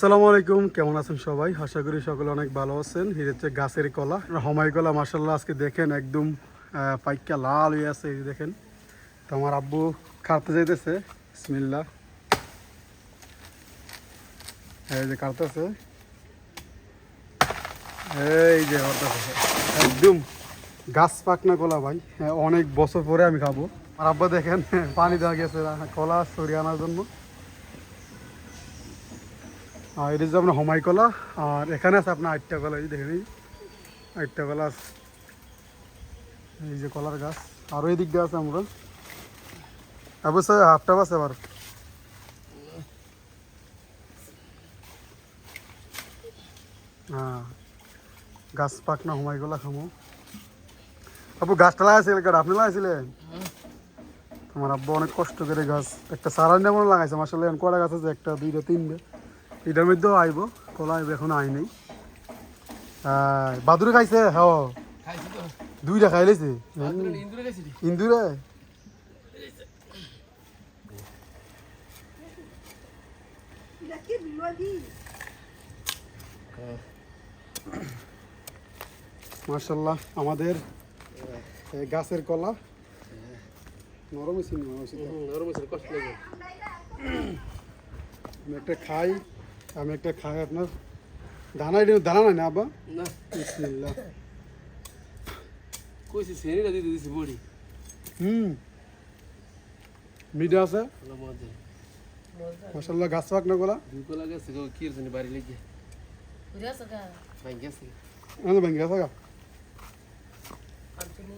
আসসালামু আলাইকুম কেমন আছেন সবাই? আশা করি সকলে অনেক ভালো আছেন। হচ্ছে গাছের কলা। হমাই কলা মার্শাল্লাহ আজকে দেখেন একদম পাইকা লাল হয়ে আছে দেখেন। তো আমার আব্বু কাটতে যাইতেছে। বিসমিল্লাহ। এই যে কাটতেছে। এই যে একদম গাছ পাকনা কলা ভাই। হ্যাঁ, অনেক বছর পরে আমি খাব। আর আব্বা দেখেন পানি দেওয়া গেছে কলা সরিয়ে আনার জন্য। আর এটা হচ্ছে আপনার হমাই কলা আর এখানে আছে আপনার আটটা কলা, এই দেখেন, এই আটটা কলা আছে। এই যে কলার গাছ আরও এই দিক দিয়ে আছে আমরা অবশ্যই হাফটা আছে আবার। হ্যাঁ গাছ পাক না হমাই কলা খামো আপু, গাছটা লাগাইছিল কেটে আপনি লাগাইছিলেন? আমার আব্বা অনেক কষ্ট করে গাছ, একটা সারান যেমন লাগাইছে। মাসাল্লাহ কটা গাছ আছে? একটা, দুইটা, তিনটে। এটার মধ্যেও আইব কলা আইব এখন আই নাই। বাদুরে খাইছে? হ্যাঁ। দুইটা খাই লেছে। ইন্দুরে মার্শাল্লাহ আমাদের এই গাছের কলা। নরম হয়েছে নরম হয়েছে নরম হয়েছে, কষ্ট লাগে। আমি একটা খাই। আমি একটা খাই আপনার দানা এটা দানা নাই না আব্বা না, বিসমিল্লাহ কইছি সেনিটা দিতে দিছি বড়ি। হুম মিঠা আছে ভালো মজা। মার্শাল্লাহ গাছ পাক না কলা দুই কলা গেছে, কেউ কি এর জন্য বাড়ি লেগে। Kuriasa ka? ভাই গেছে। আমি ভেঙে গেছে গা Antoni.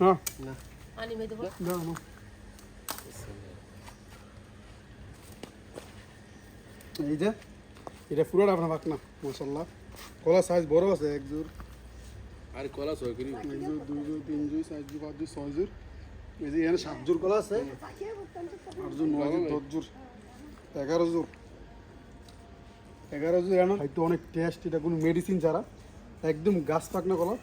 হ্যাঁ না। Ani may diba? দাও আমার। এই যে এটা পুরোটা আপনার পাক না কলা সাইজ বড় আছে এক জোর আর কলা ছয় করি। এক জোর দুই জোর তিন জোর চার জোর পাঁচ জোর ছয় জোর এই যে এখানে সাত জোর কলা আছে। আট জোর নয় জোর দশ জোর এগারো জোর এগারো জোর এনো হয়তো অনেক টেস্ট এটা কোনো মেডিসিন ছাড়া। একদম গাছ পাকনা কলা।